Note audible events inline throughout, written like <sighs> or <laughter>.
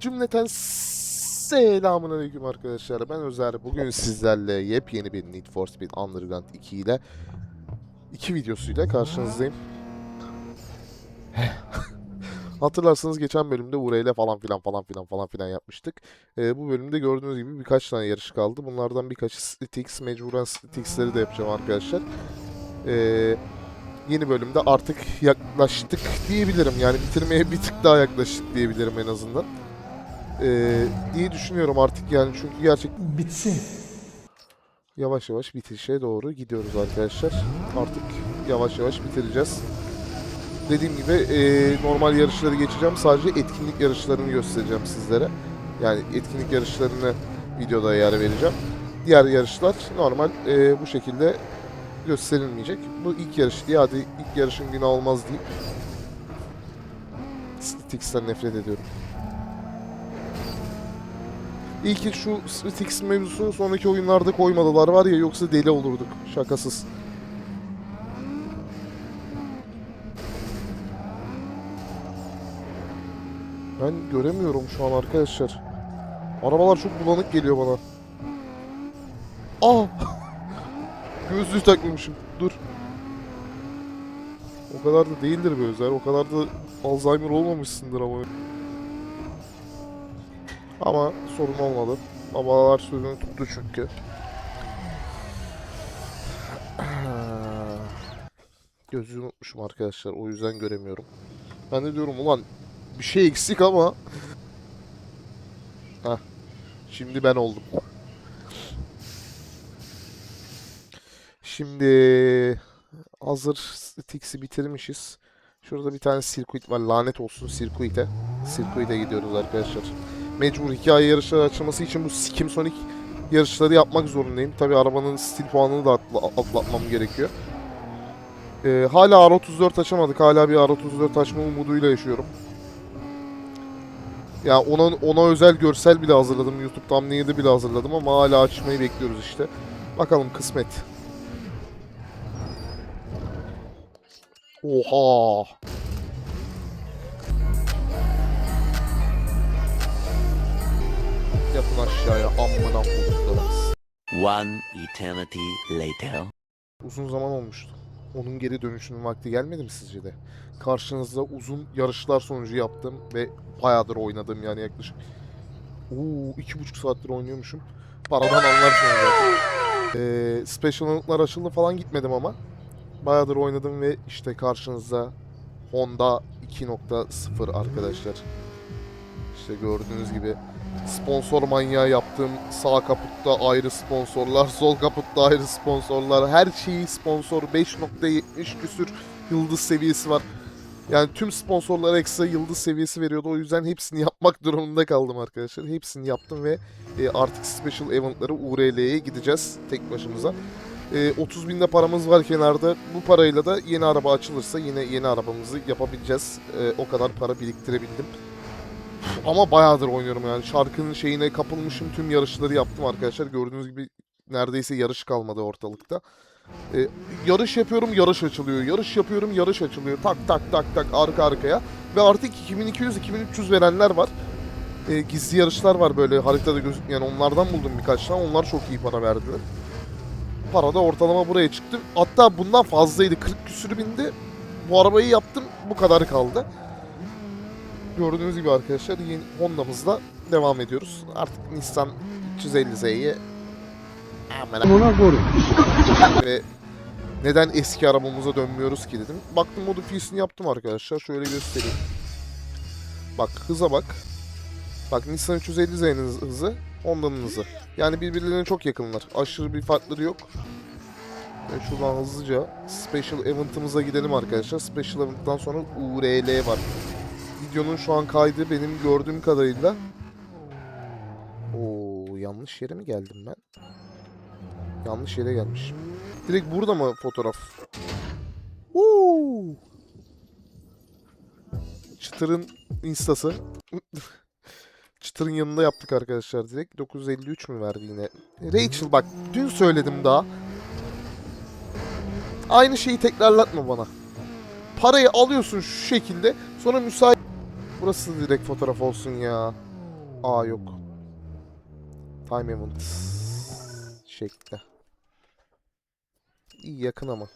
Cümleten selamun aleyküm arkadaşlar. Ben Özer. Bugün sizlerle yepyeni bir Need for Speed Underground 2 ile iki videosuyla karşınızdayım. <laughs> Hatırlarsanız geçen bölümde Ure ile falan filan falan filan falan filan yapmıştık. Ee, bu bölümde gördüğünüz gibi birkaç tane yarış kaldı. Bunlardan birkaçı Slitix, mecburen Slitix'leri de yapacağım arkadaşlar. Ee, yeni bölümde artık yaklaştık diyebilirim. Yani bitirmeye bir tık daha yaklaştık diyebilirim en azından. Ee, diye düşünüyorum artık yani çünkü gerçek Bitsin. yavaş yavaş bitişe doğru gidiyoruz arkadaşlar. Artık yavaş yavaş bitireceğiz. Dediğim gibi e, normal yarışları geçeceğim. Sadece etkinlik yarışlarını göstereceğim sizlere. Yani etkinlik yarışlarını videoda yer vereceğim. Diğer yarışlar normal e, bu şekilde gösterilmeyecek. Bu ilk yarış diye hadi ilk yarışın günah olmaz deyip Stix'ten nefret ediyorum. İyi ki şu Stix mevzusunu sonraki oyunlarda koymadılar var ya yoksa deli olurduk. Şakasız. Ben göremiyorum şu an arkadaşlar. Arabalar çok bulanık geliyor bana. Aa! <laughs> Gözlüğü takmamışım. Dur. O kadar da değildir be Özer. O kadar da Alzheimer olmamışsındır ama. Ama sorun olmadı. Babalar sözünü tuttu çünkü. <clears throat> Gözlüğü unutmuşum arkadaşlar. O yüzden göremiyorum. Ben de diyorum ulan bir şey eksik ama. Heh. Şimdi ben oldum. Şimdi hazır Stix'i bitirmişiz. Şurada bir tane sirkuit var. Lanet olsun sirkuite. Sirkuite gidiyoruz arkadaşlar. Mecbur hikaye yarışları açılması için bu Skim Sonic yarışları yapmak zorundayım. Tabi arabanın stil puanını da atla- atlatmam gerekiyor. Ee, hala R34 açamadık. Hala bir R34 açma umuduyla yaşıyorum. Ya ona ona özel görsel bile hazırladım. YouTube thumbnail'i bile hazırladım ama hala açmayı bekliyoruz işte. Bakalım kısmet. Oha! Yatın aşağıya amına. One eternity later. Uzun zaman olmuştu. Onun geri dönüşünün vakti gelmedi mi sizce de? Karşınızda uzun yarışlar sonucu yaptım ve bayağıdır oynadım yani yaklaşık. Oo, iki buçuk saattir oynuyormuşum. Paradan anlarsınız zaten. Ee, special Unit'lar açıldı falan gitmedim ama. Bayağıdır oynadım ve işte karşınızda Honda 2.0 arkadaşlar. İşte gördüğünüz gibi sponsor manyağı yaptım. Sağ kaputta ayrı sponsorlar, <laughs> sol kaputta ayrı sponsorlar. Her şeyi sponsor 5.70 küsür yıldız seviyesi var. Yani tüm sponsorlara ekstra yıldız seviyesi veriyordu. O yüzden hepsini <laughs> yapmak durumunda kaldım arkadaşlar. Hepsini yaptım ve e, artık special eventları URL'ye gideceğiz tek başımıza. E, 30 binde paramız var kenarda. Bu parayla da yeni araba açılırsa yine yeni arabamızı yapabileceğiz. E, o kadar para biriktirebildim. Ama bayağıdır oynuyorum yani. Şarkının şeyine kapılmışım. Tüm yarışları yaptım arkadaşlar. Gördüğünüz gibi neredeyse yarış kalmadı ortalıkta. Ee, yarış yapıyorum, yarış açılıyor. Yarış yapıyorum, yarış açılıyor. Tak tak tak tak arka arkaya. Ve artık 2200-2300 verenler var. Ee, gizli yarışlar var böyle haritada gözükmeyen. Onlardan buldum birkaç tane. Onlar çok iyi para verdiler. Para da ortalama buraya çıktı. Hatta bundan fazlaydı. 40 küsürü bindi. Bu arabayı yaptım. Bu kadar kaldı. Gördüğünüz gibi arkadaşlar yeni Honda'mızla devam ediyoruz. Artık Nissan 350Z'yi hemen Buna koru. ve neden eski arabamıza dönmüyoruz ki dedim. Baktım modifiyesini yaptım arkadaşlar. Şöyle göstereyim. Bak hıza bak. Bak Nissan 350Z'nin hızı, Honda'nın hızı. Yani birbirlerine çok yakınlar. Aşırı bir farkları yok. Ve şuradan hızlıca Special Event'ımıza gidelim arkadaşlar. Special Event'tan sonra URL var. Videonun şu an kaydı benim gördüğüm kadarıyla. Oo yanlış yere mi geldim ben? Yanlış yere gelmişim. Direkt burada mı fotoğraf? Woo! Çıtır'ın instası. <laughs> Çıtır'ın yanında yaptık arkadaşlar direkt. 953 mü verdi yine? Rachel bak dün söyledim daha. Aynı şeyi tekrarlatma bana. Parayı alıyorsun şu şekilde. Sonra müsait... Burası direkt fotoğraf olsun ya. Aa yok. Time event. Şekli. İyi yakın ama.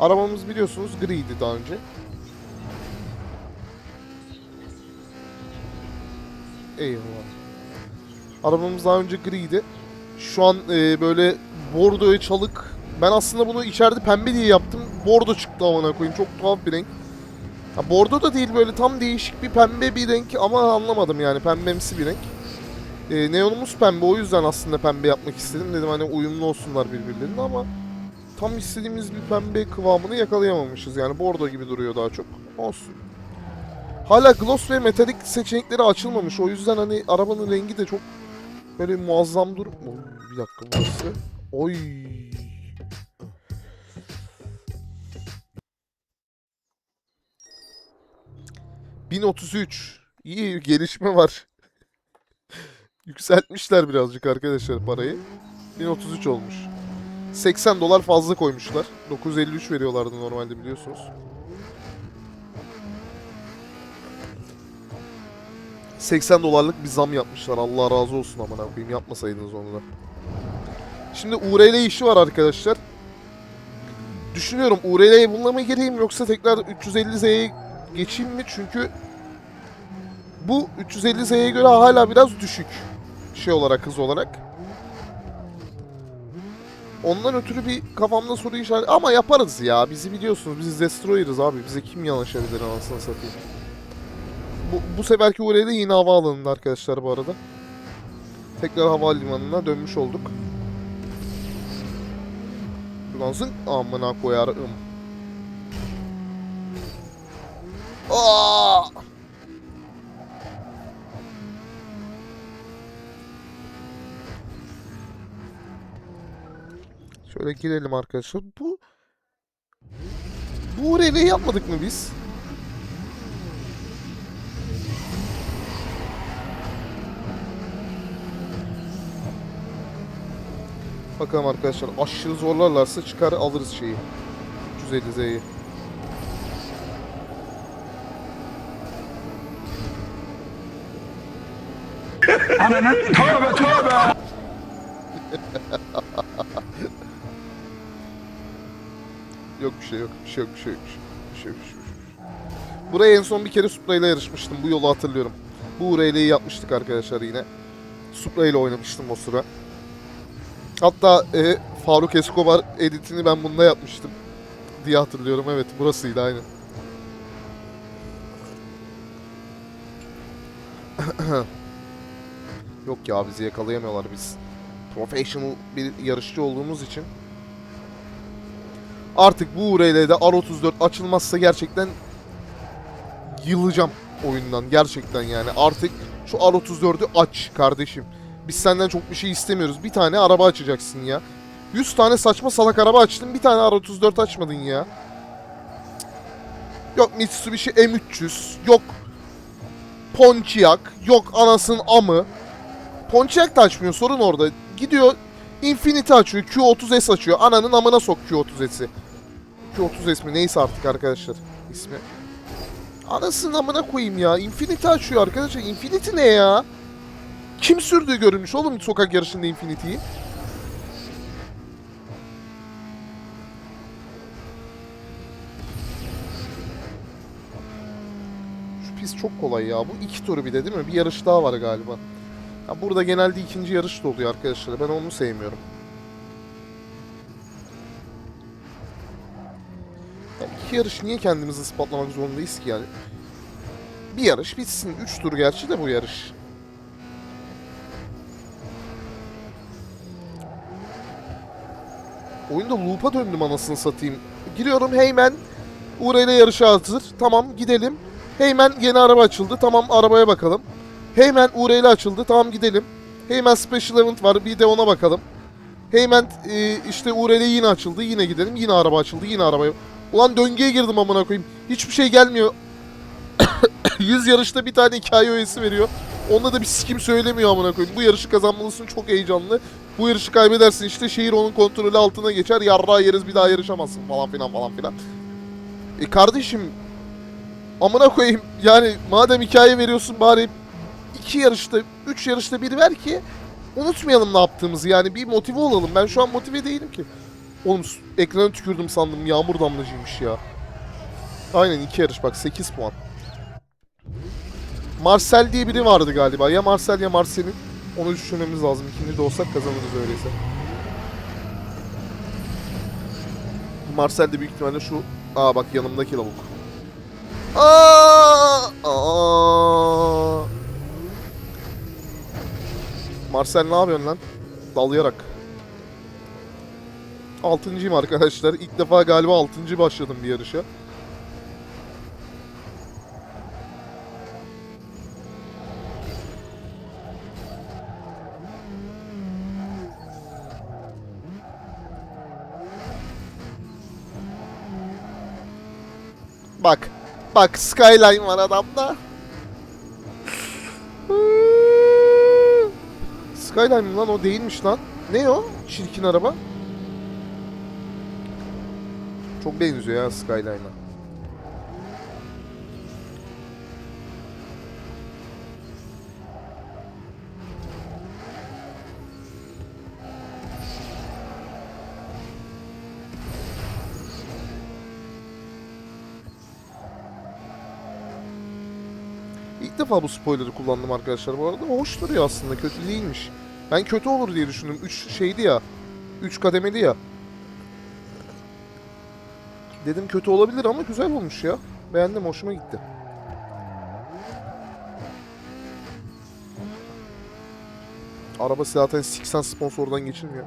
Arabamız biliyorsunuz griydi daha önce. Eyvallah. Arabamız daha önce griydi. Şu an e, böyle bordoya çalık. Ben aslında bunu içeride pembe diye yaptım. Bordo çıktı amına koyayım. Çok tuhaf bir renk. Ha, bordo da değil böyle tam değişik bir pembe bir renk ama anlamadım yani pembemsi bir renk. E, neonumuz pembe o yüzden aslında pembe yapmak istedim. Dedim hani uyumlu olsunlar birbirlerine ama tam istediğimiz bir pembe kıvamını yakalayamamışız. Yani bordo gibi duruyor daha çok. Olsun. Hala gloss ve metalik seçenekleri açılmamış. O yüzden hani arabanın rengi de çok böyle muazzam dur. Oy, Bir dakika burası. Oy. ...1033. İyi gelişme var. <laughs> Yükseltmişler birazcık arkadaşlar parayı. 1033 olmuş. 80 dolar fazla koymuşlar. 953 veriyorlardı normalde biliyorsunuz. ...80 dolarlık bir zam yapmışlar. Allah razı olsun amına koyayım. Yapmasaydınız onu da. Şimdi URL işi var arkadaşlar. Düşünüyorum URL'ye bununla mı gireyim yoksa tekrar 350Z'ye geçeyim mi? Çünkü bu 350Z'ye göre hala biraz düşük. Şey olarak, hız olarak. Ondan ötürü bir kafamda soru işareti... Ama yaparız ya. Bizi biliyorsunuz. Biz Destroyer'ız abi. Bize kim yanaşabilir anasını satayım. Bu, bu seferki URL'de yine havaalanında arkadaşlar bu arada. Tekrar havalimanına dönmüş olduk. Şuradan zın amına koyarım. Aa! Şöyle girelim arkadaşlar. Bu bu URL'yi yapmadık mı biz? Bakalım arkadaşlar aşırı zorlarlarsa çıkar alırız şeyi. 350Z'yi. <laughs> Yok bir şey yok. Bir şey yok. Bir şey yok. Bir şey yok. Bir şey yok. Bir şey yok. Buraya en son bir kere Supra ile yarışmıştım. Bu yolu hatırlıyorum. Bu URL'yi yapmıştık arkadaşlar yine. Supra ile oynamıştım o sıra. Hatta e, Faruk Escobar editini ben bunda yapmıştım. Diye hatırlıyorum. Evet burasıydı aynen. <clears throat> Yok ya bizi yakalayamıyorlar biz. Professional bir yarışçı olduğumuz için. Artık bu URL'de R34 açılmazsa gerçekten yılacağım oyundan. Gerçekten yani. Artık şu R34'ü aç kardeşim. Biz senden çok bir şey istemiyoruz. Bir tane araba açacaksın ya. 100 tane saçma salak araba açtın. Bir tane R34 açmadın ya. Yok Mitsubishi M300. Yok Pontiac. Yok anasının amı. Pontiac da açmıyor. Sorun orada. Gidiyor Infiniti açıyor. Q30S açıyor. Ananın amına sok Q30S'i. Q30S mi? Neyse artık arkadaşlar ismi. Anasının amına koyayım ya. Infiniti açıyor arkadaşlar. Infiniti ne ya? Kim sürdüğü görülmüş oğlum sokak yarışında Infinity'yi? Şu pist çok kolay ya. Bu iki turu bir de değil mi? Bir yarış daha var galiba. Ya burada genelde ikinci yarış da oluyor arkadaşlar. Ben onu sevmiyorum. Ya iki yarış niye kendimizi ispatlamak zorundayız ki yani? Bir yarış bitsin. Üç tur gerçi de bu yarış. Oyunda loop'a döndüm anasını satayım. Giriyorum Heymen. URL yarışı hazır. Tamam gidelim. Heymen yeni araba açıldı. Tamam arabaya bakalım. Heymen URL açıldı. Tamam gidelim. Heymen Special Event var. Bir de ona bakalım. Heymen e, işte URL yine açıldı. Yine gidelim. Yine araba açıldı. Yine arabaya. Ulan döngüye girdim amına koyayım. Hiçbir şey gelmiyor. <coughs> 100 yarışta bir tane hikaye öğesi veriyor. Onda da bir sikim söylemiyor amına koyayım. Bu yarışı kazanmalısın çok heyecanlı. Bu yarışı kaybedersin işte şehir onun kontrolü altına geçer. Yarrağı yeriz bir daha yarışamazsın falan filan falan filan. E kardeşim amına koyayım yani madem hikaye veriyorsun bari iki yarışta, üç yarışta bir ver ki unutmayalım ne yaptığımızı yani bir motive olalım. Ben şu an motive değilim ki. Oğlum ekrana tükürdüm sandım yağmur damlacıymış ya. Aynen iki yarış bak 8 puan. Marcel diye biri vardı galiba. Ya Marcel ya Marcel'in. Onu düşünmemiz lazım. İkinci de olsak kazanırız öyleyse. Marcel de büyük ihtimalle şu... Aa bak yanımdaki lavuk. Aa! Aa! Marcel ne yapıyorsun lan? Dalayarak. Altıncıyım arkadaşlar. İlk defa galiba altıncı başladım bir yarışa. Bak. Bak Skyline var adamda. Skyline mi lan o değilmiş lan. Ne o? Çirkin araba. Çok benziyor ya Skyline'a. Defa bu spoiler'ı kullandım arkadaşlar bu arada. Hoş duruyor aslında. Kötü değilmiş. Ben kötü olur diye düşündüm. 3 şeydi ya. 3 kademeli ya. Dedim kötü olabilir ama güzel olmuş ya. Beğendim, hoşuma gitti. Araba zaten Sixen sponsordan geçilmiyor.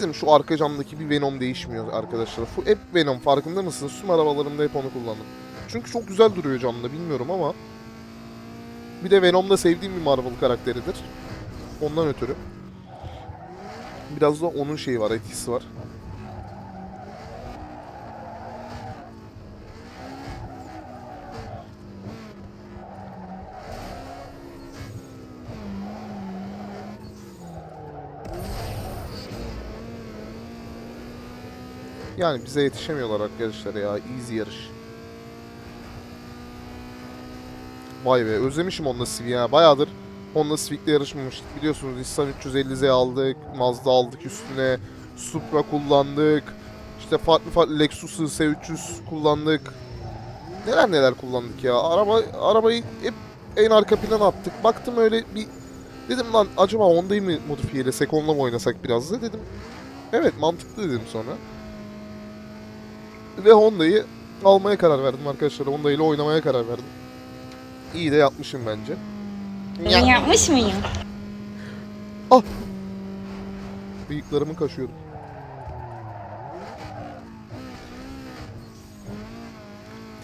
Bizim şu arka camdaki bir Venom değişmiyor arkadaşlar. Bu hep Venom farkında mısınız? Tüm arabalarımda hep onu kullandım. Çünkü çok güzel duruyor camda bilmiyorum ama. Bir de Venom da sevdiğim bir Marvel karakteridir. Ondan ötürü. Biraz da onun şeyi var, etkisi var. Yani bize yetişemiyorlar arkadaşlar ya. Easy yarış. Vay be özlemişim Honda Civic'i ya. Bayağıdır Honda Civic'le yarışmamıştık. Biliyorsunuz Nissan 350Z aldık. Mazda aldık üstüne. Supra kullandık. İşte farklı farklı Lexus S300 kullandık. Neler neler kullandık ya. Araba arabayı hep en arka plana attık. Baktım öyle bir dedim lan acaba Honda'yı mı modifiyelesek onunla mı oynasak biraz da dedim. Evet mantıklı dedim sonra. Ve Honda'yı almaya karar verdim arkadaşlar. Honda ile oynamaya karar verdim. İyi de yapmışım bence. Ben yapmış mıyım? Bıyıklarımı kaşıyordum.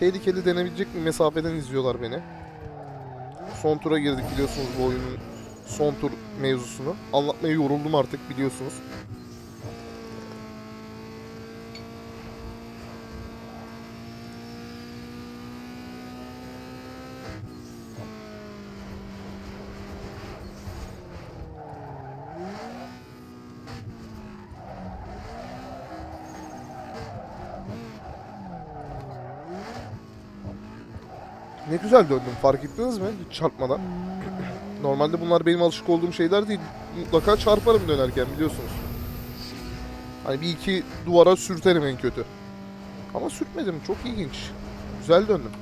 Tehlikeli denebilecek bir mesafeden izliyorlar beni. Son tura girdik biliyorsunuz bu oyunun son tur mevzusunu. Anlatmaya yoruldum artık biliyorsunuz. Ne güzel döndüm fark ettiniz mi? Hiç çarpmadan. <clears throat> Normalde bunlar benim alışık olduğum şeyler değil. Mutlaka çarparım dönerken biliyorsunuz. Hani bir iki duvara sürterim en kötü. Ama sürtmedim. Çok ilginç. Güzel döndüm.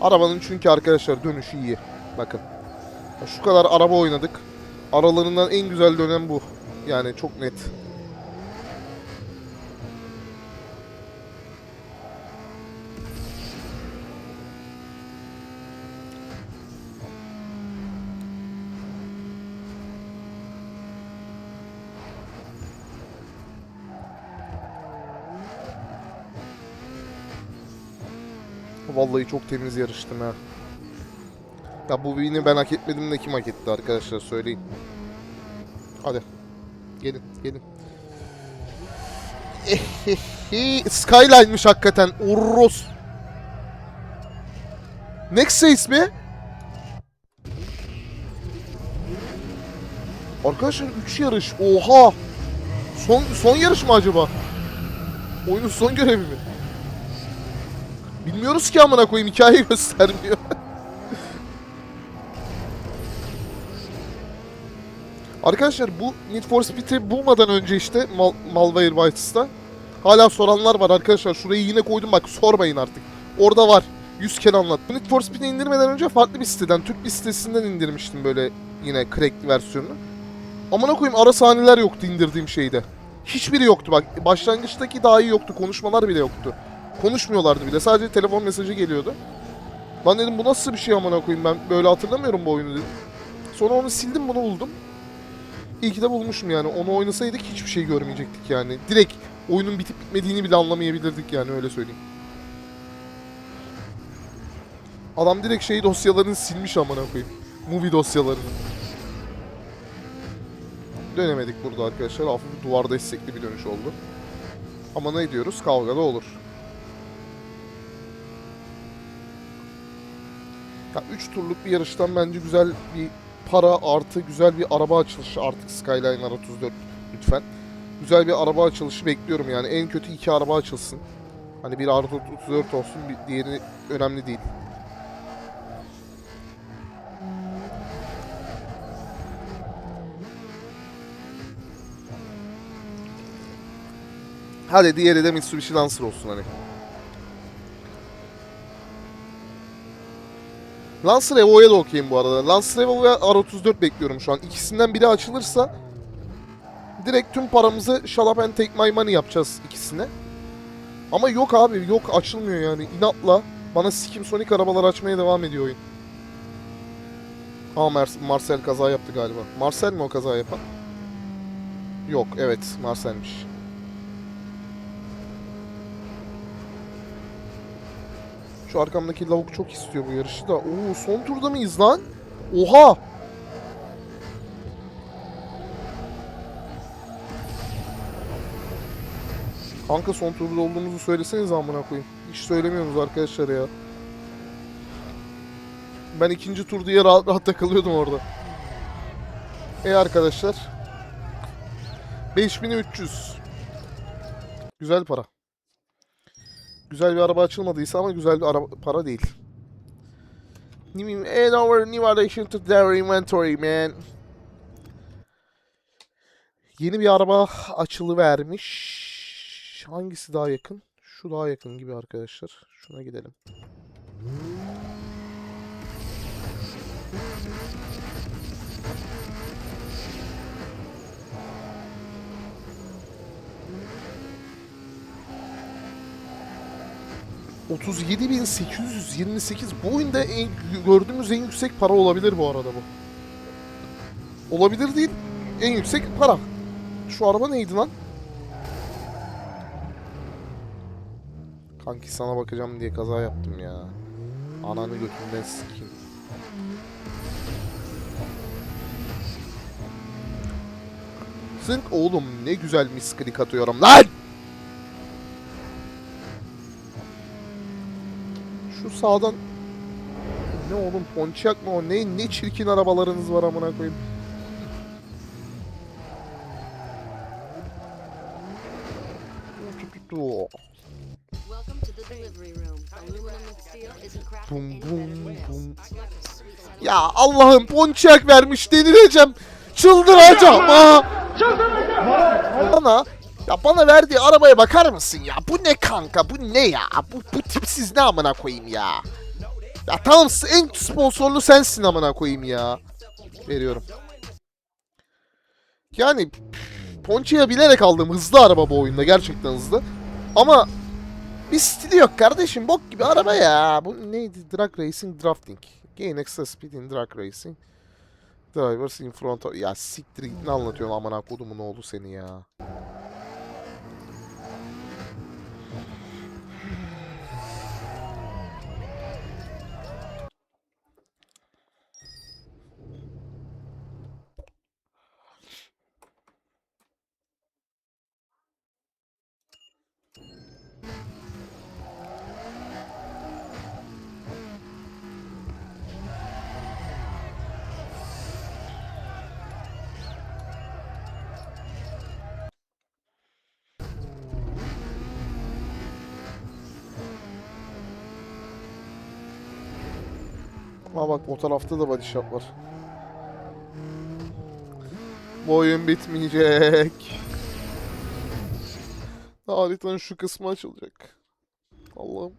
Arabanın çünkü arkadaşlar dönüşü iyi. Bakın. Şu kadar araba oynadık. Aralarından en güzel dönem bu. Yani çok net. Vallahi çok temiz yarıştım ha. Ya bu win'i ben hak etmedim de kim hak etti arkadaşlar söyleyin. Hadi. Gelin gelin. <laughs> Skyline'mış hakikaten. Urros. Next'e ismi? Arkadaşlar 3 yarış. Oha. Son son yarış mı acaba? Oyunun son görevi mi? Bilmiyoruz ki amına koyayım hikaye göstermiyor. <laughs> Arkadaşlar bu Need for Speed'i bulmadan önce işte Mal Malware Bytes'ta hala soranlar var arkadaşlar. Şurayı yine koydum bak sormayın artık. Orada var. 100 kere anlat. Bu Need for Speed'i indirmeden önce farklı bir siteden, Türk bir sitesinden indirmiştim böyle yine cracked versiyonunu. Amına koyayım ara sahneler yoktu indirdiğim şeyde. Hiçbiri yoktu bak. Başlangıçtaki dahi yoktu. Konuşmalar bile yoktu. Konuşmuyorlardı bile. Sadece telefon mesajı geliyordu. Lan dedim bu nasıl bir şey amına koyayım ben böyle hatırlamıyorum bu oyunu dedim. Sonra onu sildim bunu buldum. İyi ki de bulmuşum yani. Onu oynasaydık hiçbir şey görmeyecektik yani. Direkt oyunun bitip bitmediğini bile anlamayabilirdik yani öyle söyleyeyim. Adam direkt şey dosyalarını silmiş amına koyayım. Movie dosyalarını. Dönemedik burada arkadaşlar. Hafif duvar destekli bir dönüş oldu. Ama ne diyoruz? Kavga da olur. Ya 3 turluk bir yarıştan bence güzel bir para artı güzel bir araba açılışı artık Skyline R34 lütfen. Güzel bir araba açılışı bekliyorum yani. En kötü iki araba açılsın. Hani bir R34 olsun, bir diğeri önemli değil. Hadi diğeri de Mitsubishi Lancer olsun hani. Lancer Evo'ya da okeyim bu arada. Lancer Evo ve R34 bekliyorum şu an. İkisinden biri açılırsa direkt tüm paramızı Shut and Take My Money yapacağız ikisine. Ama yok abi yok açılmıyor yani inatla. Bana Sikim Sonic arabalar açmaya devam ediyor oyun. Aa Mar- Marcel kaza yaptı galiba. Marcel mi o kaza yapan? Yok evet Marcel'miş. Şu arkamdaki lavuk çok istiyor bu yarışı da. Oo son turda mıyız lan? Oha! Kanka son turda olduğumuzu söyleseniz amına koyayım. Hiç söylemiyorsunuz arkadaşlar ya. Ben ikinci tur diye rahat rahat takılıyordum orada. E arkadaşlar. 5300. Güzel para. Güzel bir araba açılmadıysa ama güzel bir araba para değil. And our new addition to their inventory man. Yeni bir araba açılıvermiş. Hangisi daha yakın? Şu daha yakın gibi arkadaşlar. Şuna gidelim. ...37.828. Bu oyunda en, gördüğümüz en yüksek para olabilir bu arada bu. Olabilir değil. En yüksek para. Şu araba neydi lan? Kanki sana bakacağım diye kaza yaptım ya. Ananı götünden sikeyim. Zınk oğlum ne güzel misklik atıyorum lan! Şu sağdan ne oğlum Pontiac mı o ne ne çirkin arabalarınız var amına koyayım. Welcome to the delivery room. Aluminum and steel isn't crafted Bum bum bum. Ya Allah'ım Pontiac vermiş delireceğim. Çıldıracağım ha. Bana ya bana verdiği arabaya bakar mısın ya? Bu ne kanka? Bu ne ya? Bu, bu tipsiz ne amına koyayım ya? Ya tamam en sponsorlu sensin amına koyayım ya. Veriyorum. Yani Ponça'ya bilerek aldığım hızlı araba bu oyunda. Gerçekten hızlı. Ama bir stili yok kardeşim. Bok gibi araba ya. Bu neydi? Drag Racing Drafting. Gain extra speed in drag racing. Drivers in front of... Ya siktir git ne anlatıyorsun amına kodumun oğlu seni ya. Bak o tarafta da body shop var. Bu oyun bitmeyecek. Haritanın şu kısmı açılacak. Allah'ım.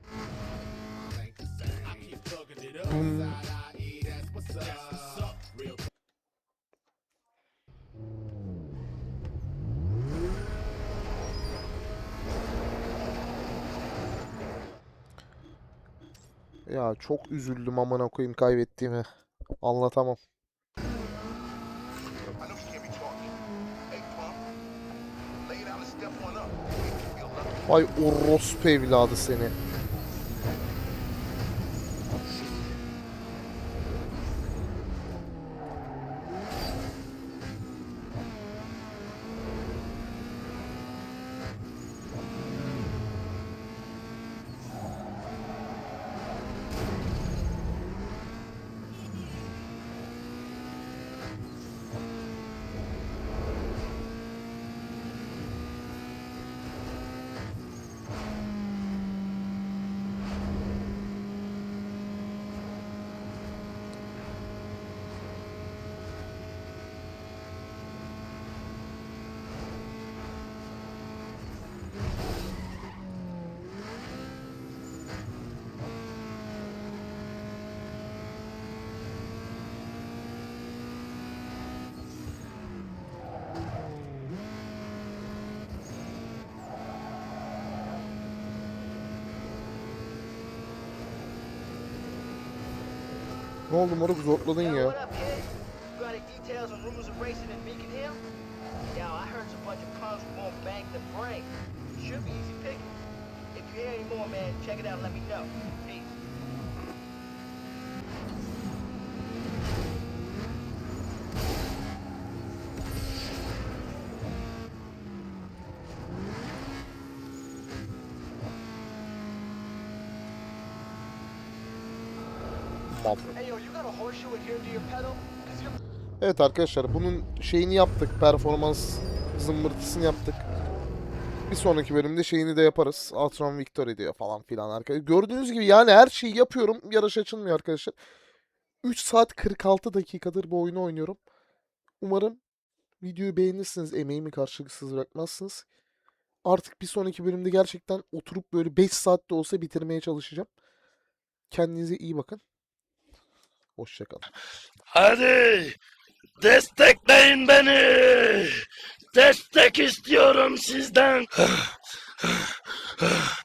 Ya çok üzüldüm amına koyayım kaybettiğimi. Anlatamam. I know she can't Ne oldu moruk zorladın ya. You're Evet arkadaşlar bunun şeyini yaptık. Performans zımbırtısını yaptık. Bir sonraki bölümde şeyini de yaparız. Altron Victory diyor falan filan arkadaşlar. Gördüğünüz gibi yani her şeyi yapıyorum. Yarış açılmıyor arkadaşlar. 3 saat 46 dakikadır bu oyunu oynuyorum. Umarım videoyu beğenirsiniz. Emeğimi karşılıksız bırakmazsınız. Artık bir sonraki bölümde gerçekten oturup böyle 5 saatte olsa bitirmeye çalışacağım. Kendinize iyi bakın. Hoşçakalın. Hadi destekleyin beni. Destek istiyorum sizden. <sighs> <sighs>